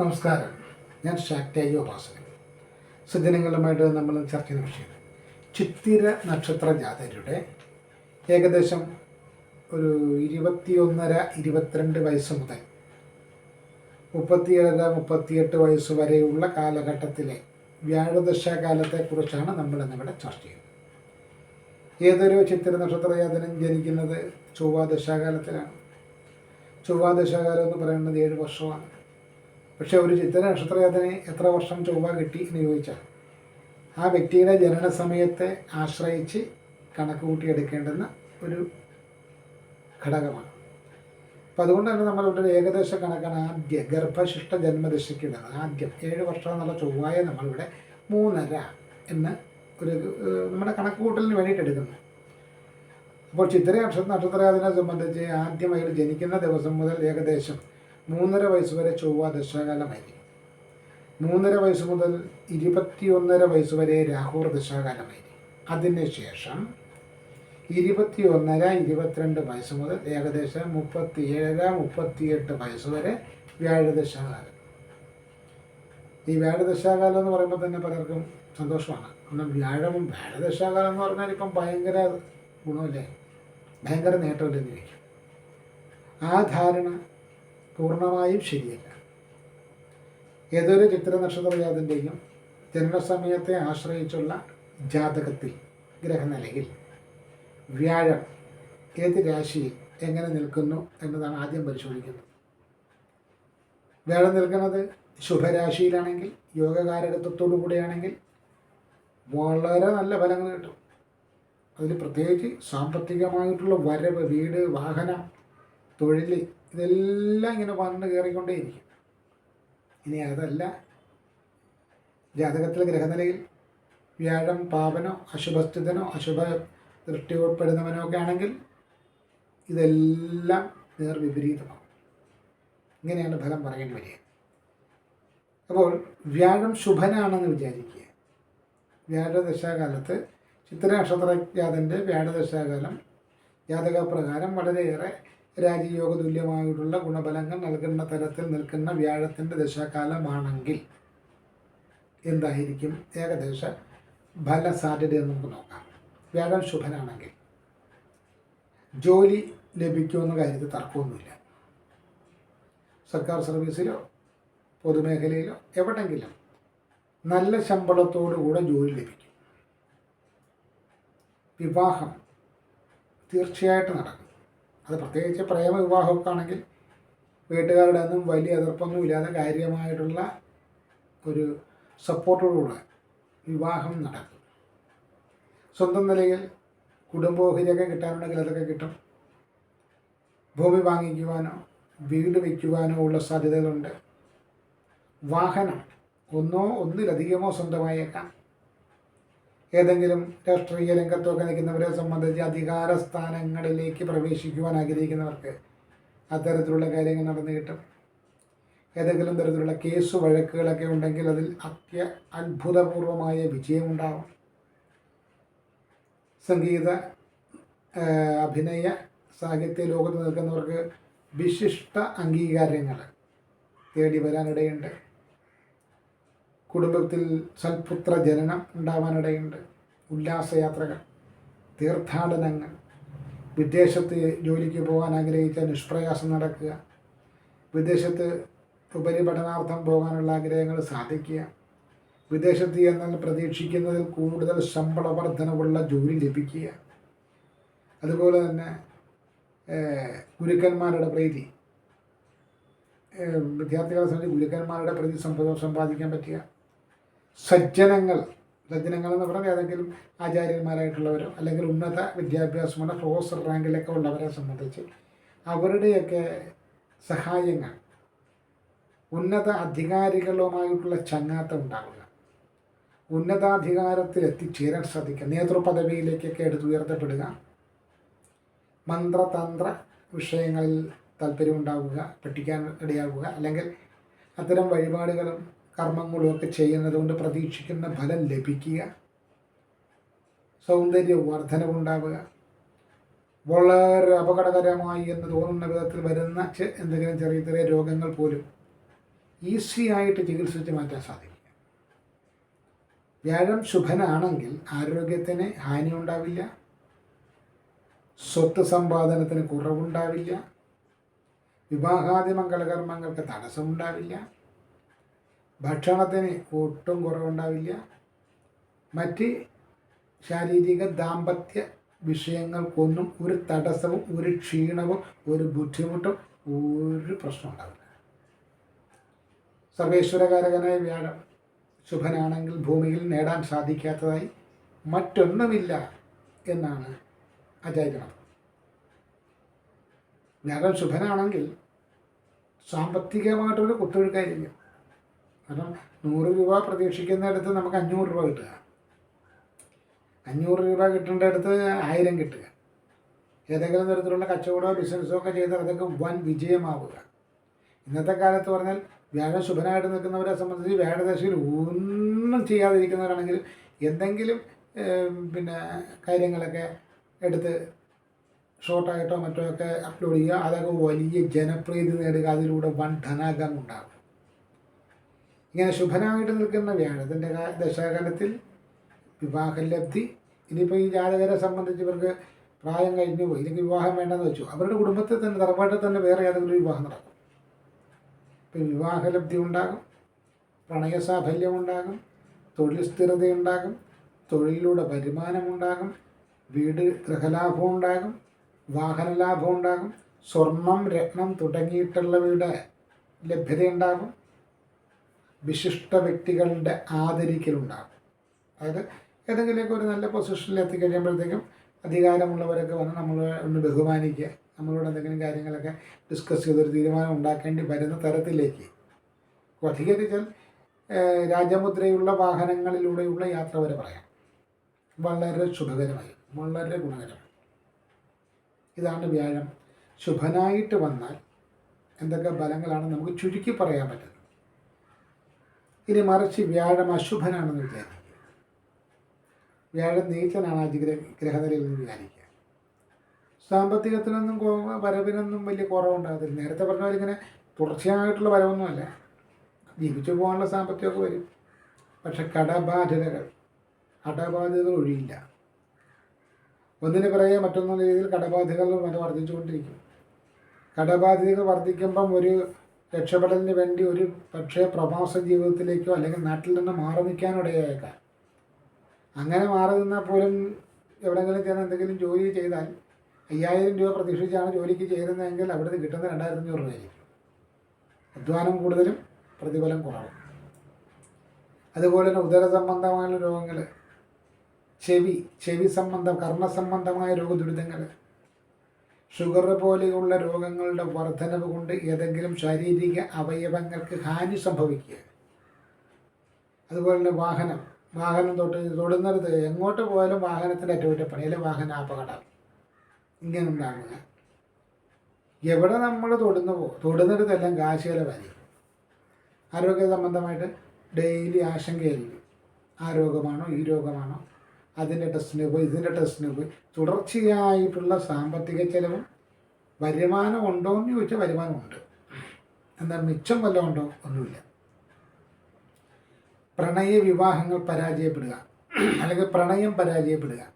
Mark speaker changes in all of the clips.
Speaker 1: നമസ്കാരം. ഞാൻ ഷാക്ടേജ് ഉപാസകൻ സുദിനങ്ങളുമായിട്ട് നമ്മൾ ചർച്ച ചെയ്യുന്ന വിഷയം. ചിത്തിര നക്ഷത്ര ജാതരുടെ ഏകദേശം ഒരു ഇരുപത്തിയൊന്നര ഇരുപത്തിരണ്ട് വയസ്സ് മുതൽ മുപ്പത്തിയേഴര മുപ്പത്തിയെട്ട് വയസ്സ് വരെയുള്ള കാലഘട്ടത്തിലെ വ്യാഴദശാകാലത്തെക്കുറിച്ചാണ് നമ്മൾ ഇന്നിവിടെ ചർച്ച ചെയ്യുന്നത്. ഏതൊരു ചിത്തിര നക്ഷത്ര ജാതനും ജനിക്കുന്നത് ചൊവ്വാദശാകാലത്തിലാണ്. ചൊവ്വാദശാകാലം ദശാകാലം എന്ന് പറയുന്നത് ഏഴ് വർഷമാണ്. പക്ഷെ ഒരു ചിത്ര നക്ഷത്രജാതന് എത്ര വർഷം ചൊവ്വ കിട്ടി എന്ന് ചോദിച്ചാൽ ആ വ്യക്തിയുടെ ജനന സമയത്തെ ആശ്രയിച്ച് കണക്ക് കൂട്ടിയെടുക്കേണ്ടുന്ന ഒരു ഘടകമാണ്. അപ്പം അതുകൊണ്ട് തന്നെ നമ്മളിവിടെ ഒരു ഏകദേശ കണക്കാണ് ആദ്യ ഗർഭശിഷ്ട ജന്മദശയ്ക്ക് ഇടുന്നത് ആദ്യം ഏഴ് വർഷം എന്നുള്ള ചൊവ്വായ നമ്മളിവിടെ മൂന്നര എന്ന് ഒരു നമ്മുടെ കണക്ക് കൂട്ടലിന് വേണ്ടിയിട്ട് എടുക്കുന്നത്. അപ്പോൾ ചിത്ര നക്ഷത്ര നക്ഷത്രയാതിനെ സംബന്ധിച്ച് ആദ്യമായി ജനിക്കുന്ന ദിവസം മുതൽ ഏകദേശം മൂന്നര വയസ്സ് വരെ ചൊവ്വ ദശാകാലമായിരിക്കും. മൂന്നര വയസ്സ് മുതൽ ഇരുപത്തിയൊന്നര വയസ്സ് വരെ രാഹുർ ദശാകാലമായിരിക്കും. അതിനുശേഷം ഇരുപത്തിയൊന്നര ഇരുപത്തിരണ്ട് വയസ്സ് മുതൽ ഏകദേശം മുപ്പത്തി ഏഴര മുപ്പത്തിയെട്ട് വയസ്സ് വരെ വ്യാഴദശാകാലം ഈ വ്യാഴദശാകാലം എന്ന് പറയുമ്പോൾ തന്നെ പലർക്കും സന്തോഷമാണ്. കാരണം വ്യാഴവും വ്യാഴദശാകാലം എന്ന് പറഞ്ഞാൽ ഇപ്പം ഭയങ്കര ഗുണമല്ലേ? ഭയങ്കര നേട്ടമില്ലെന്ന് ചോദിക്കും ആ ധാരണ പൂർണമായും ശരിയല്ല. ഏതൊരു ചിത്ര നക്ഷത്ര ജാതന്റെയും ജനനസമയത്തെ ആശ്രയിച്ചുള്ള ജാതകത്തിൽ ഗ്രഹനിലയിൽ വ്യാഴം ഏത് രാശിയിൽ എങ്ങനെ നിൽക്കുന്നു എന്നതാണ് ആദ്യം പരിശോധിക്കുന്നത്. വ്യാഴം നിൽക്കുന്നത് ശുഭരാശിയിലാണെങ്കിൽ യോഗകാരകത്വത്തോടു കൂടിയാണെങ്കിൽ വളരെ നല്ല ഫലങ്ങൾ കിട്ടും. അതിൽ പ്രത്യേകിച്ച് സാമ്പത്തികമായിട്ടുള്ള വരവ് വീട് വാഹനം തൊഴിൽ ഇതെല്ലാം ഇങ്ങനെ വന്ന് കയറിക്കൊണ്ടേയിരിക്കും. ഇനി അതല്ല. ജാതകത്തിലെ ഗ്രഹനിലയിൽ വ്യാഴം പാപനോ അശുഭസ്ഥിതനോ അശുഭ ദൃഷ്ടി ഉൾപ്പെടുന്നവനോ ഒക്കെ ആണെങ്കിൽ ഇതെല്ലാം നേർവിപരീതമാണ് ഇങ്ങനെയാണ് ഫലം പറയേണ്ടി വരിക അപ്പോൾ വ്യാഴം ശുഭനാണെന്ന് വിചാരിക്കുക. വ്യാഴദശാകാലത്ത് ചിത്ര നക്ഷത്ര ജാതന്റെ വ്യാഴദശാകാലം ജാതകപ്രകാരം വളരെയേറെ രാജയോഗ തുല്യമായിട്ടുള്ള ഗുണഫലങ്ങൾ നൽകുന്ന തരത്തിൽ നിൽക്കുന്ന വ്യാഴത്തിന്റെ ദശാകാലമാണെങ്കിൽ എന്തായിരിക്കും? ഏകദേശ ഫല സാധ്യത എന്ന് നമുക്ക് നോക്കാം. വ്യാഴം ശുഭനാണെങ്കിൽ ജോലി ലഭിക്കുമെന്ന കാര്യത്തിൽ തർക്കമൊന്നുമില്ല. സർക്കാർ സർവീസിലോ പൊതുമേഖലയിലോ എവിടെങ്കിലും നല്ല ശമ്പളത്തോടുകൂടെ ജോലി ലഭിക്കും. വിവാഹം തീർച്ചയായിട്ടും നടക്കും. അത് പ്രത്യേകിച്ച് പ്രേമ വിവാഹമൊക്കെ ആണെങ്കിൽ വീട്ടുകാരുടെ ഒന്നും വലിയ എതിർപ്പൊന്നും ഇല്ലാതെ കാര്യമായിട്ടുള്ള ഒരു സപ്പോർട്ടോടുകൂടെ വിവാഹം നടക്കും. സ്വന്തം നിലയിൽ കുടുംബോഹരിയൊക്കെ കിട്ടാനുണ്ടെങ്കിൽ അതൊക്കെ കിട്ടും. ഭൂമി വാങ്ങിക്കുവാനോ വീട് വയ്ക്കുവാനോ ഉള്ള സാധ്യതകളുണ്ട്. വാഹനം ഒന്നോ ഒന്നിലധികമോ സ്വന്തമായേക്കാം. ഏതെങ്കിലും രാഷ്ട്രീയ രംഗത്തൊക്കെ നിൽക്കുന്നവരെ സംബന്ധിച്ച് അധികാര സ്ഥാനങ്ങളിലേക്ക് പ്രവേശിക്കുവാൻ ആഗ്രഹിക്കുന്നവർക്ക് അത്തരത്തിലുള്ള കാര്യങ്ങൾ നടന്നു കിട്ടും. ഏതെങ്കിലും തരത്തിലുള്ള കേസ് വഴക്കുകളൊക്കെ ഉണ്ടെങ്കിൽ അതിൽ അത്യ അത്ഭുതപൂർവമായ വിജയമുണ്ടാവും. സംഗീത അഭിനയ സാഹിത്യ ലോകത്ത് നിൽക്കുന്നവർക്ക് വിശിഷ്ട അംഗീകാരങ്ങൾ തേടി വരാനിടയുണ്ട്. കുടുംബത്തിൽ സൽപുത്ര ജനനം ഉണ്ടാവാനിടയുണ്ട്. ഉല്ലാസയാത്രകൾ തീർത്ഥാടനങ്ങൾ വിദേശത്ത് ജോലിക്ക് പോകാൻ ആഗ്രഹിച്ച നിഷ്പ്രയാസം നടക്കുക വിദേശത്ത് ഉപരിപഠനാർത്ഥം പോകാനുള്ള ആഗ്രഹങ്ങൾ സാധിക്കുക വിദേശത്ത് എന്നാൽ പ്രതീക്ഷിക്കുന്നതിൽ കൂടുതൽ ശമ്പള വർധനവുള്ള ജോലി ലഭിക്കുക. അതുപോലെ തന്നെ ഗുരുക്കന്മാരുടെ പ്രീതി. വിദ്യാർത്ഥികളെ സംബന്ധിച്ച് ഗുരുക്കന്മാരുടെ പ്രീതി സമ്പദം സമ്പാദിക്കാൻ പറ്റുക. സജ്ജനങ്ങൾ. സജ്ജനങ്ങൾ എന്ന് പറഞ്ഞാൽ ഏതെങ്കിലും ആചാര്യന്മാരായിട്ടുള്ളവരോ അല്ലെങ്കിൽ ഉന്നത വിദ്യാഭ്യാസമുള്ള പ്രൊഫസർ റാങ്കിലൊക്കെ ഉള്ളവരെ സംബന്ധിച്ച് അവരുടെയൊക്കെ സഹായങ്ങൾ ഉന്നത അധികാരികളുമായിട്ടുള്ള ചങ്ങാത്തം ഉണ്ടാവുക. ഉന്നതാധികാരത്തിൽ എത്തിച്ചേരാൻ സാധിക്കുക നേതൃപദവിയിലേക്കൊക്കെ എടുത്തുയർത്തപ്പെടുക. മന്ത്രതന്ത്ര വിഷയങ്ങളിൽ താല്പര്യമുണ്ടാവുക പഠിക്കാൻ ഇടയാവുക അല്ലെങ്കിൽ അത്തരം വഴിപാടുകളും കർമ്മങ്ങളും ഒക്കെ ചെയ്യുന്നത് കൊണ്ട് പ്രതീക്ഷിക്കുന്ന ഫലം ലഭിക്കുക. സൗന്ദര്യ വർധനവുണ്ടാവുക വളരെ അപകടകരമായി എന്ന് തോന്നുന്ന വിധത്തിൽ വരുന്ന എന്തെങ്കിലും ചെറിയ ചെറിയ രോഗങ്ങൾ പോലും ഈസി ആയിട്ട് ചികിത്സിച്ച് മാറ്റാൻ സാധിക്കും വ്യാഴം ശുഭനാണെങ്കിൽ ആരോഗ്യത്തിന് ഹാനി ഉണ്ടാവില്ല. സ്വത്ത് സമ്പാദനത്തിന് കുറവുണ്ടാവില്ല. വിവാഹാദി മംഗളകർമ്മങ്ങൾക്ക് തടസ്സമുണ്ടാവില്ല. ഭക്ഷണത്തിന് ഒട്ടും കുറവുണ്ടാവില്ല. മറ്റ് ശാരീരിക ദാമ്പത്യ വിഷയങ്ങൾക്കൊന്നും ഒരു തടസ്സവും ഒരു ക്ഷീണവും ഒരു ബുദ്ധിമുട്ടും ഒരു പ്രശ്നം ഉണ്ടാവില്ല. സർവേശ്വരകാരകനായ വ്യാഴം ശുഭനാണെങ്കിൽ ഭൂമിയിൽ നേടാൻ സാധിക്കാത്തതായി മറ്റൊന്നുമില്ല എന്നാണ് ആചാര്യണം വ്യാഴം ശുഭനാണെങ്കിൽ സാമ്പത്തികമായിട്ടൊരു കുത്തൊഴുക്കായിരിക്കും. കാരണം നൂറ് രൂപ പ്രതീക്ഷിക്കുന്നിടത്ത് നമുക്ക് അഞ്ഞൂറ് രൂപ കിട്ടുക. അഞ്ഞൂറ് രൂപ കിട്ടേണ്ട അടുത്ത് ആയിരം കിട്ടുക. ഏതെങ്കിലും തരത്തിലുള്ള കച്ചവടമോ ബിസിനസ്സോ ഒക്കെ ചെയ്താൽ അതൊക്കെ വൻ വിജയമാവുക. ഇന്നത്തെ കാലത്ത് പറഞ്ഞാൽ വ്യാഴം ശുഭനായിട്ട് നിൽക്കുന്നവരെ സംബന്ധിച്ച് വ്യാഴദശയിൽ ഒന്നും ചെയ്യാതിരിക്കുന്നവരാണെങ്കിൽ എന്തെങ്കിലും പിന്നെ കാര്യങ്ങളൊക്കെ എടുത്ത് ഷോർട്ടായിട്ടോ മറ്റോ ഒക്കെ അപ്ലോഡ് ചെയ്യുക. അതൊക്കെ വലിയ ജനപ്രീതി നേടുക. അതിലൂടെ വൻ ധനാഗം ഉണ്ടാകും. ഇങ്ങനെ ശുഭനായിട്ട് നിൽക്കുന്ന വ്യാഴത്തിന്റെ ദശാകാലത്തിൽ വിവാഹലബ്ധി. ഇനിയിപ്പോൾ ഈ ജാതകരെ സംബന്ധിച്ച് ഇവർക്ക് പ്രായം കഴിഞ്ഞു പോയി. ഇല്ലെങ്കിൽ വിവാഹം വേണ്ടെന്ന് വെച്ചു. അവരുടെ കുടുംബത്തിൽ തന്നെ തറവാട്ടിൽ തന്നെ വേറെ ഏതെങ്കിലും വിവാഹം നടക്കും. ഇപ്പം വിവാഹലബ്ധി ഉണ്ടാകും പ്രണയസാഫല്യം ഉണ്ടാകും തൊഴിൽ സ്ഥിരത ഉണ്ടാകും തൊഴിലിലൂടെ വരുമാനമുണ്ടാകും വീട് ഗൃഹലാഭം ഉണ്ടാകും വാഹനലാഭം ഉണ്ടാകും സ്വർണം രത്നം തുടങ്ങിയിട്ടുള്ളവയുടെ ലഭ്യതയുണ്ടാകും. വിശിഷ്ട വ്യക്തികളുടെ ആദരിക്കലുണ്ടാകും. അതായത് ഏതെങ്കിലുമൊക്കെ ഒരു നല്ല പൊസിഷനിൽ എത്തിക്കഴിയുമ്പോഴത്തേക്കും അധികാരമുള്ളവരൊക്കെ വന്ന് നമ്മൾ ഒന്ന് ബഹുമാനിക്കുക നമ്മളോട് എന്തെങ്കിലും കാര്യങ്ങളൊക്കെ ഡിസ്കസ് ചെയ്തൊരു തീരുമാനം ഉണ്ടാക്കേണ്ടി വരുന്ന തരത്തിലേക്ക്. അധികരിച്ചാൽ രാജമുദ്രയുള്ള വാഹനങ്ങളിലൂടെയുള്ള യാത്ര വരെ പറയാം. വളരെ ശുഭകരമായി വളരെ ഗുണകരമായി. ഇതാണ് വ്യാഴം. ശുഭനായിട്ട് വന്നാൽ എന്തൊക്കെ ഫലങ്ങളാണ് നമുക്ക് ചുരുക്കി പറയാൻ പറ്റുന്നത് ഇനി മറിച്ച് വ്യാഴം അശുഭനാണെന്ന് വിചാരിക്കുക. വ്യാഴം നീച്ചനാണ് ആ ഗ്രഹ ഗ്രഹനിലയിൽ നിന്ന് വിചാരിക്കുക. സാമ്പത്തികത്തിനൊന്നും വരവിനൊന്നും വലിയ കുറവുണ്ടാകത്തില്ല. നേരത്തെ പറഞ്ഞ പോലെ ഇങ്ങനെ തുടർച്ചയായിട്ടുള്ള വരവൊന്നുമല്ല. ജീവിച്ചു പോകാനുള്ള സാമ്പത്തികമൊക്കെ വരും. പക്ഷെ കടബാധ്യതകൾ കടബാധ്യതകൾ ഒഴിയില്ല. ഒന്നിന് പിറകെ മറ്റൊന്നുള്ള രീതിയിൽ കടബാധ്യതകൾ വർദ്ധിച്ചുകൊണ്ടിരിക്കും. കടബാധ്യതകൾ വർദ്ധിക്കുമ്പം ഒരു രക്ഷപ്പെടലിന് വേണ്ടി ഒരു പക്ഷേ പ്രവാസ ജീവിതത്തിലേക്കോ അല്ലെങ്കിൽ നാട്ടിൽ നിന്ന് മാറി നിൽക്കാനോ ഇടയായേക്കാം അങ്ങനെ മാറി നിന്നാൽ പോലും എവിടെയെങ്കിലും ചെന്ന് എന്തെങ്കിലും ജോലി ചെയ്താൽ അയ്യായിരം രൂപ പ്രതീക്ഷിച്ചാണ് ജോലിക്ക് ചേരുന്നതെങ്കിൽ അവിടെ നിന്ന് കിട്ടുന്ന രണ്ടായിരത്തി അഞ്ഞൂറ് രൂപയായിരിക്കും അധ്വാനം കൂടുതലും പ്രതിഫലം കുറവും അതുപോലെ തന്നെ ഉദര സംബന്ധമായ രോഗങ്ങൾ ചെവി ചെവി സംബന്ധം കർമ്മ സംബന്ധമായ രോഗദുരിതങ്ങൾ ഷുഗർ പോലെയുള്ള രോഗങ്ങളുടെ വർധനവ് കൊണ്ട് ഏതെങ്കിലും ശാരീരിക അവയവങ്ങൾക്ക് ഹാനി സംഭവിക്കുക അതുപോലെ തന്നെ വാഹനം. വാഹനം തൊട്ട് തൊടുന്നിടത്ത് എങ്ങോട്ട് പോയാലും വാഹനത്തിന്റെ അറ്റകുറ്റപ്പണി അല്ലെങ്കിൽ വാഹന അപകടം. ഇങ്ങനെ ഉണ്ടാകുക എവിടെ നമ്മൾ തൊടുന്നുവോ തൊടുന്നിടത്തെല്ലാം കാശുകളെ വരും ആരോഗ്യ സംബന്ധമായിട്ട് ഡെയിലി ആശങ്കയായിരിക്കും. ആ രോഗമാണോ ഈ രോഗമാണോ? അതിന്റെ ടെസ്റ്റിന് പോയി ഇതിന്റെ ടെസ്റ്റിന് പോയി. തുടർച്ചയായിട്ടുള്ള സാമ്പത്തിക ചെലവും വരുമാനം ഉണ്ടോ എന്ന് ചോദിച്ചാൽ വരുമാനമുണ്ട്. എന്നാൽ മിച്ചം വല്ലതും ഉണ്ടോ? ഒന്നുമില്ല. പ്രണയ വിവാഹങ്ങൾ പരാജയപ്പെടുക. അല്ലെങ്കിൽ പ്രണയം പരാജയപ്പെടുക.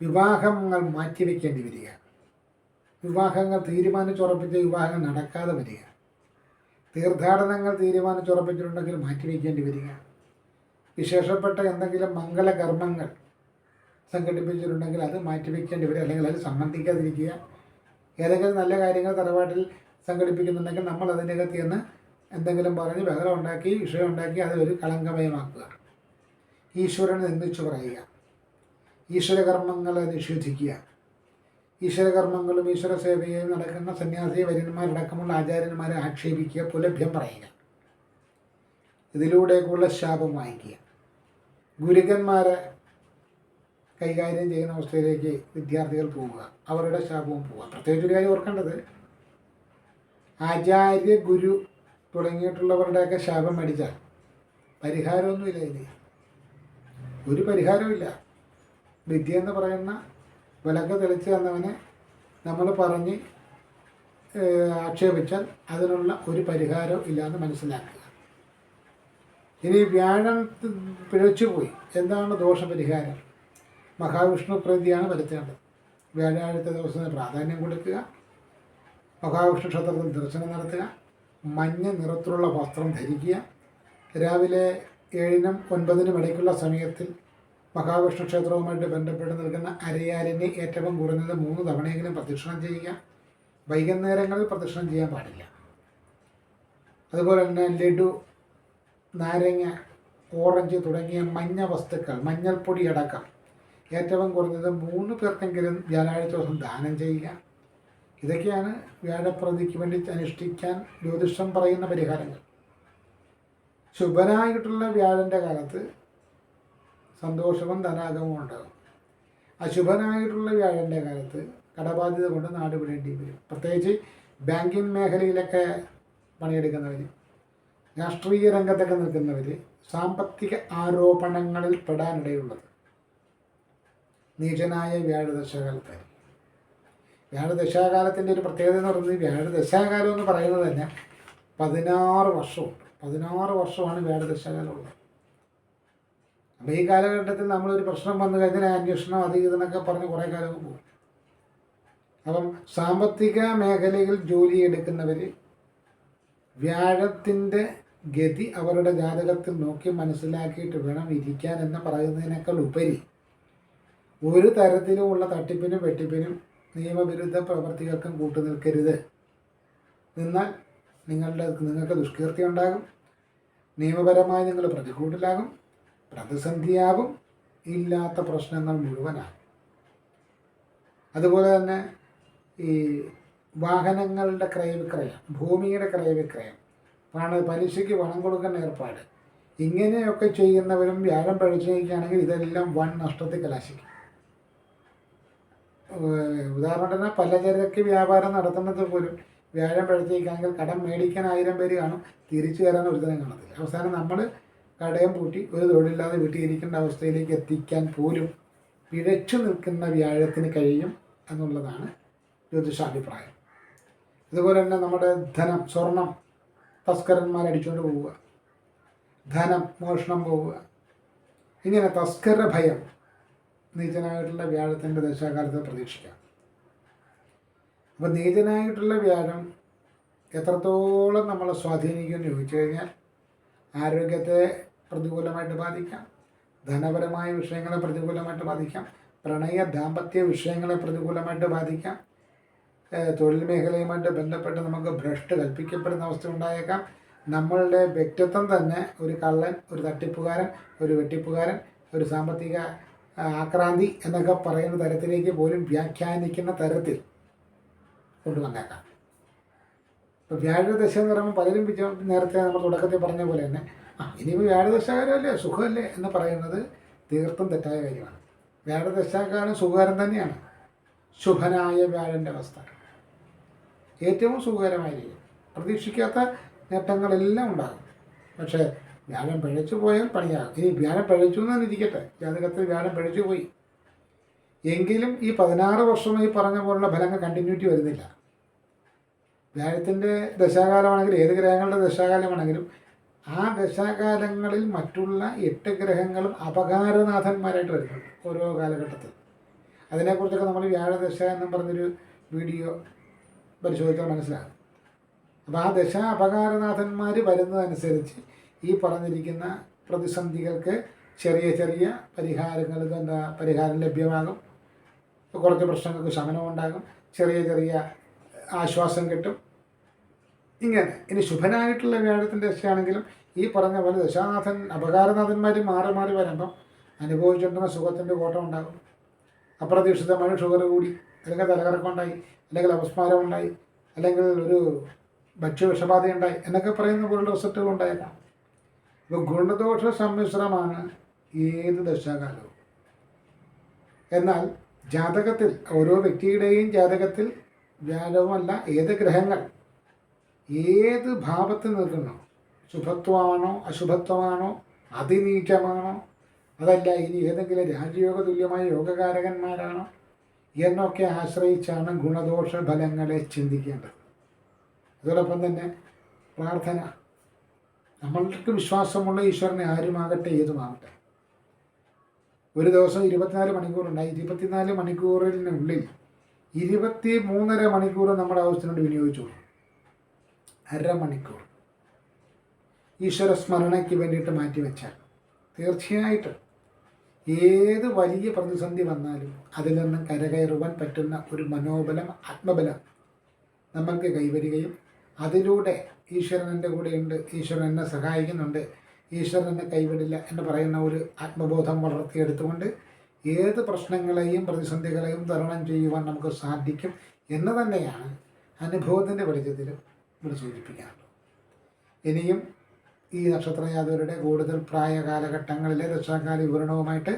Speaker 1: വിവാഹങ്ങൾ മാറ്റിവെക്കേണ്ടി വരിക. വിവാഹങ്ങൾ തീരുമാനിച്ചുറപ്പിച്ച വിവാഹങ്ങൾ നടക്കാതെ വരിക. തീർത്ഥാടനങ്ങൾ തീരുമാനിച്ചുറപ്പിച്ചിട്ടുണ്ടെങ്കിൽ മാറ്റിവെക്കേണ്ടി വരിക. വിശേഷപ്പെട്ട എന്തെങ്കിലും മംഗളകർമ്മങ്ങൾ സംഘടിപ്പിച്ചിട്ടുണ്ടെങ്കിൽ അത് മാറ്റിവെക്കേണ്ടി വരും. അല്ലെങ്കിൽ അത് സംബന്ധിക്കാതിരിക്കുക. ഏതെങ്കിലും നല്ല കാര്യങ്ങൾ തറവാട്ടിൽ സംഘടിപ്പിക്കുന്നുണ്ടെങ്കിൽ നമ്മൾ അതിനകത്ത് ചെന്ന് എന്തെങ്കിലും പറഞ്ഞ് ബഹളം ഉണ്ടാക്കി വിഷയം ഉണ്ടാക്കി അതൊരു കളങ്കമയമാക്കുക. ഈശ്വരനെ നിന്ദിച്ചു പറയുക. ഈശ്വരകർമ്മങ്ങളെ നിഷേധിക്കുക. ഈശ്വരകർമ്മങ്ങളും ഈശ്വര സേവയും നടക്കുന്ന സന്യാസി വര്യന്മാരടക്കമുള്ള ആചാര്യന്മാരെ ആക്ഷേപിക്കുക. പുലഭ്യം പറയുക. ഇതിലൂടെയൊക്കെയുള്ള ശാപം വാങ്ങിക്കുക. ഗുരുക്കന്മാരെ കൈകാര്യം ചെയ്യുന്ന അവസ്ഥയിലേക്ക് വിദ്യാർത്ഥികൾ പോവുക. അവരുടെ ശാപവും പോവുക. പ്രത്യേകിച്ച് ഒരു കാര്യം ഓർക്കേണ്ടത് ആചാര്യ ഗുരു തുടങ്ങിയിട്ടുള്ളവരുടെയൊക്കെ ശാപം മേടിച്ചാൽ പരിഹാരമൊന്നുമില്ല ഇനി. ഒരു പരിഹാരമില്ല വിദ്യ എന്ന് പറയുന്ന വിലക്ക് തെളിച്ച് തന്നവനെ നമ്മൾ പറഞ്ഞ് ആക്ഷേപിച്ചാൽ അതിനുള്ള ഒരു പരിഹാരവും ഇല്ലാന്ന് മനസ്സിലാക്കുക. ഇനി വ്യാഴം പിഴച്ചുപോയി എന്താണ് ദോഷപരിഹാരം മഹാവിഷ്ണു പ്രതിയാണ് വരുത്തേണ്ടത്. വ്യാഴാഴ്ച ദിവസത്തിന് പ്രാധാന്യം കൊടുക്കുക. മഹാവിഷ്ണു ക്ഷേത്രത്തിൽ ദർശനം നടത്തുക. മഞ്ഞ നിറത്തിലുള്ള വസ്ത്രം ധരിക്കുക. രാവിലെ ഏഴിനും ഒൻപതിനും ഇടയ്ക്കുള്ള സമയത്തിൽ മഹാവിഷ്ണു ക്ഷേത്രവുമായിട്ട് ബന്ധപ്പെട്ട് നിൽക്കുന്ന അരയാലിനെ ഏറ്റവും കുറഞ്ഞത് മൂന്ന് തവണയെങ്കിലും പ്രദക്ഷിണം ചെയ്യുക. വൈകുന്നേരങ്ങളിൽ പ്രദക്ഷിണം ചെയ്യാൻ പാടില്ല. അതുപോലെ തന്നെ ലഡു നാരങ്ങ ഓറഞ്ച് തുടങ്ങിയ മഞ്ഞ വസ്തുക്കൾ മഞ്ഞൾപ്പൊടി അടക്കം. ഏറ്റവും കുറഞ്ഞത് മൂന്ന് പേർക്കെങ്കിലും വ്യാഴാഴ്ച ദിവസം ദാനം ചെയ്യുക. ഇതൊക്കെയാണ് വ്യാഴപ്രതിക്ക് വേണ്ടി അനുഷ്ഠിക്കാൻ ജ്യോതിഷം പറയുന്ന പരിഹാരങ്ങൾ. ശുഭനായിട്ടുള്ള വ്യാഴന്റെ കാലത്ത് സന്തോഷവും ധനാഗമവും ഉണ്ടാകും. അശുഭനായിട്ടുള്ള വ്യാഴന്റെ കാലത്ത് കടബാധ്യത കൊണ്ട് നാട് വിടേണ്ടി വരും. പ്രത്യേകിച്ച് ബാങ്കിങ് മേഖലയിലൊക്കെ പണിയെടുക്കുന്നവർ രാഷ്ട്രീയ രംഗത്തൊക്കെ നിൽക്കുന്നവർ സാമ്പത്തിക ആരോപണങ്ങളിൽ പെടാനിടയുള്ളത്. നീചനായ വ്യാഴദശകാലത്തായിരിക്കും വ്യാഴദശാകാലത്തിന്റെ ഒരു പ്രത്യേകത എന്ന് പറയുന്നത് വ്യാഴദശാകാലം എന്ന് പറയുന്നത് തന്നെ പതിനാറ് വർഷമുണ്ട്. പതിനാറ് വർഷമാണ് വ്യാഴദശാകാലം ഉള്ളത്. അപ്പോൾ ഈ കാലഘട്ടത്തിൽ നമ്മളൊരു പ്രശ്നം വന്നു കഴിഞ്ഞാൽ അന്വേഷണം അത് ഇതെന്നൊക്കെ പറഞ്ഞ് കുറേ കാലം പോകും. അപ്പം സാമ്പത്തിക മേഖലയിൽ ജോലി എടുക്കുന്നവർ വ്യാഴത്തിന്റെ ഗതി അവരുടെ ജാതകത്തിൽ നോക്കി മനസ്സിലാക്കിയിട്ട് വേണം ഇരിക്കാൻ എന്ന് പറയുന്നതിനേക്കാൾ ഉപരി. ഒരു തരത്തിലുമുള്ള തട്ടിപ്പിനും വെട്ടിപ്പിനും നിയമവിരുദ്ധ പ്രവർത്തികൾക്കും കൂട്ടുനിൽക്കരുത് നിന്നാൽ നിങ്ങളുടെ നിങ്ങൾക്ക് ദുഷ്കീർത്തി ഉണ്ടാകും. നിയമപരമായി നിങ്ങൾ പ്രതികൂട്ടിലാകും. പ്രതിസന്ധിയാകും. ഇല്ലാത്ത പ്രശ്നങ്ങൾ മുഴുവനാകും. അതുപോലെ തന്നെ ഈ വാഹനങ്ങളുടെ ക്രയവിക്രയം ഭൂമിയുടെ ക്രയവിക്രയം പണ പലിശയ്ക്ക് പണം കൊടുക്കുന്ന ഏർപ്പാട്. ഇങ്ങനെയൊക്കെ ചെയ്യുന്നവരും വ്യാഴം പഴിച്ചിരിക്കുകയാണെങ്കിൽ ഇതെല്ലാം വൻ നഷ്ടത്തിൽ കലാശിക്കും. ഉദാഹരണത്തിന് പലചരക്ക് വ്യാപാരം നടത്തുന്നത് പോലും വ്യാഴം പഴച്ചേക്കാണെങ്കിൽ കടം മേടിക്കാൻ ആയിരം പേര് കാണും തിരിച്ചു തരാൻ ഒരുത്തരം കാണത്തില്ല. അവസാനം നമ്മൾ കടയും പൂട്ടി ഒരു തൊഴിലില്ലാതെ വീട്ടിൽ ഇരിക്കേണ്ട അവസ്ഥയിലേക്ക് എത്തിക്കാൻ പോലും പിഴച്ചു നിൽക്കുന്ന വ്യാഴത്തിന് കഴിയും എന്നുള്ളതാണ് ജ്യോതിഷാഭിപ്രായം. ഇതുപോലെ തന്നെ നമ്മുടെ ധനം സ്വർണം തസ്കരന്മാർ അടിച്ചുകൊണ്ട് പോവുക. ധനം മോഷണം പോവുക. ഇങ്ങനെ തസ്കര ഭയം നീചനായിട്ടുള്ള വ്യാഴത്തിന്റെ ദശാകാലത്ത് പ്രതീക്ഷിക്കാം. അപ്പോൾ നീചനായിട്ടുള്ള വ്യാഴം എത്രത്തോളം നമ്മളെ സ്വാധീനിക്കുമെന്ന് ചോദിച്ചു കഴിഞ്ഞാൽ ആരോഗ്യത്തെ പ്രതികൂലമായിട്ട് ബാധിക്കാം. ധനപരമായ വിഷയങ്ങളെ പ്രതികൂലമായിട്ട് ബാധിക്കാം. പ്രണയ ദാമ്പത്യ വിഷയങ്ങളെ പ്രതികൂലമായിട്ട് ബാധിക്കാം. തൊഴിൽ മേഖലയുമായിട്ട് ബന്ധപ്പെട്ട് നമുക്ക് ഭ്രഷ്ട് കൽപ്പിക്കപ്പെടുന്ന അവസ്ഥ ഉണ്ടായേക്കാം. നമ്മളുടെ വ്യക്തിത്വം തന്നെ ഒരു കള്ളൻ ഒരു തട്ടിപ്പുകാരൻ ഒരു വെട്ടിപ്പുകാരൻ ഒരു സാമ്പത്തിക ആക്രാന്തി എന്നൊക്കെ പറയുന്ന തരത്തിലേക്ക് പോലും വ്യാഖ്യാനിക്കുന്ന തരത്തിൽ കൊണ്ടുവന്നേക്കാം. ഇപ്പോൾ വ്യാഴദശ എന്ന് പറയുമ്പോൾ പലരും വിചാ നേരത്തെ നമ്മൾ തുടക്കത്തിൽ പറഞ്ഞ പോലെ തന്നെ ആ ഇനിയിപ്പോൾ വ്യാഴദശകാരമല്ലേ സുഖമല്ലേ എന്ന് പറയുന്നത് തീർത്തും തെറ്റായ കാര്യമാണ്. വ്യാഴദശകാരം സുഖകരം തന്നെയാണ്. ശുഭനായ വ്യാഴന്റെ അവസ്ഥ. ഏറ്റവും സുഖകരമായിരിക്കും. പ്രതീക്ഷിക്കാത്ത നേട്ടങ്ങളെല്ലാം ഉണ്ടാകും. പക്ഷേ വ്യാഴം പിഴച്ചു പോയാൽ പണിയാകും ഇനി വ്യാഴം പിഴച്ചു എന്ന് ഇരിക്കട്ടെ. ജാതകത്തിൽ വ്യാഴം പിഴച്ചു പോയി. എങ്കിലും ഈ പതിനാറ് വർഷം ഈ പറഞ്ഞ പോലുള്ള ഫലങ്ങൾ കണ്ടിന്യൂറ്റി വരുന്നില്ല. വ്യാഴത്തിന്റെ ദശാകാലമാണെങ്കിലും ഏത് ഗ്രഹങ്ങളുടെ ദശാകാലമാണെങ്കിലും ആ ദശാകാലങ്ങളിൽ മറ്റുള്ള എട്ട് ഗ്രഹങ്ങളും അപകാരനാഥന്മാരായിട്ട് വരുന്നുണ്ട് ഓരോ കാലഘട്ടത്തിൽ അതിനെക്കുറിച്ചൊക്കെ നമ്മൾ വ്യാഴദശ എന്നും പറഞ്ഞൊരു വീഡിയോ പരിശോധിച്ചാൽ മനസ്സിലാകും. അപ്പോൾ ആ ദശ അപകാരനാഥന്മാർ വരുന്നതനുസരിച്ച് ഈ പറഞ്ഞിരിക്കുന്ന പ്രതിസന്ധികൾക്ക് ചെറിയ ചെറിയ പരിഹാരങ്ങൾ എന്താ പരിഹാരം ലഭ്യമാകും. കുറച്ച് പ്രശ്നങ്ങൾക്ക് ശമനം ഉണ്ടാകും ചെറിയ ചെറിയ ആശ്വാസം കിട്ടും. ഇങ്ങനെ. ഇനി ശുഭനായിട്ടുള്ള വ്യാഴത്തിന്റെ ദശയാണെങ്കിലും ഈ പറഞ്ഞ പോലെ ദശാനാഥൻ അപകാരനാഥന്മാർ മാറി മാറി വരുമ്പം അനുഭവിച്ചിട്ടുള്ള സുഖത്തിന്റെ കോട്ടം ഉണ്ടാകും അപ്രതീക്ഷിതമായ ഷുഗർ കൂടി അല്ലെങ്കിൽ തലകറക്കമുണ്ടായി അല്ലെങ്കിൽ അപസ്മാരം ഉണ്ടായി അല്ലെങ്കിൽ ഒരു ഭക്ഷ്യവിഷബാധ ഉണ്ടായി എന്നൊക്കെ പറയുന്ന പോലുള്ള റിസൾട്ടുകൾ ഉണ്ടായേക്കാം. ഇപ്പോൾ ഗുണദോഷ സമ്മിശ്രമാണ് ഏത് ദശാകാലവും. എന്നാൽ ജാതകത്തിൽ ഓരോ വ്യക്തിയുടെയും ജാതകത്തിൽ വ്യാഴവുമല്ല ഏത് ഗ്രഹങ്ങൾ ഏത് ഭാവത്തിൽ നിൽക്കുന്നു? ശുഭത്വമാണോ അശുഭത്വമാണോ അതിനീചമാണോ? അതല്ല ഇനി ഏതെങ്കിലും രാജയോഗ തുല്യമായ യോഗകാരകന്മാരാണോ? എന്നൊക്കെ ആശ്രയിച്ചാണ് ഗുണദോഷ ഫലങ്ങളെ ചിന്തിക്കേണ്ടത്. അതോടൊപ്പം തന്നെ പ്രാർത്ഥന. നമ്മൾക്ക് വിശ്വാസമുള്ള ഈശ്വരനെ ആരുമാകട്ടെ ഏതുമാകട്ടെ. ഒരു ദിവസം ഇരുപത്തിനാല് മണിക്കൂറുണ്ടായി ഇരുപത്തിനാല് മണിക്കൂറിനുള്ളിൽ ഇരുപത്തി മൂന്നര മണിക്കൂർ നമ്മുടെ ആവശ്യത്തിനോട് വിനിയോഗിച്ചു അരമണിക്കൂർ ഈശ്വര സ്മരണയ്ക്ക് വേണ്ടിയിട്ട് മാറ്റിവെച്ചാൽ തീർച്ചയായിട്ടും ഏത് വലിയ പ്രതിസന്ധി വന്നാലും അതിൽ നിന്ന് കരകയറുവാൻ പറ്റുന്ന ഒരു മനോബലം ആത്മബലം നമുക്ക് കൈവരികയും അതിലൂടെ ഈശ്വരൻ എന്റെ കൂടെയുണ്ട് ഈശ്വരൻ എന്നെ സഹായിക്കുന്നുണ്ട് ഈശ്വരൻ എന്നെ കൈവിടില്ല എന്ന് പറയുന്ന ഒരു ആത്മബോധം വളർത്തിയെടുത്തുകൊണ്ട് ഏത് പ്രശ്നങ്ങളെയും പ്രതിസന്ധികളെയും തരണം ചെയ്യുവാൻ നമുക്ക് സാധിക്കും എന്ന് തന്നെയാണ് അനുഭവത്തിന്റെ വെളിച്ചത്തിലും ഇവിടെ സൂചിപ്പിക്കാറുള്ളത്. ഇനിയും ഈ നക്ഷത്രയാതവരുടെ കൂടുതൽ പ്രായ കാലഘട്ടങ്ങളിലെ ദശാകാല വിവരണവുമായിട്ട്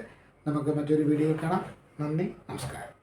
Speaker 1: നമുക്ക് മറ്റൊരു വീഡിയോ കാണാം. നന്ദി നമസ്കാരം.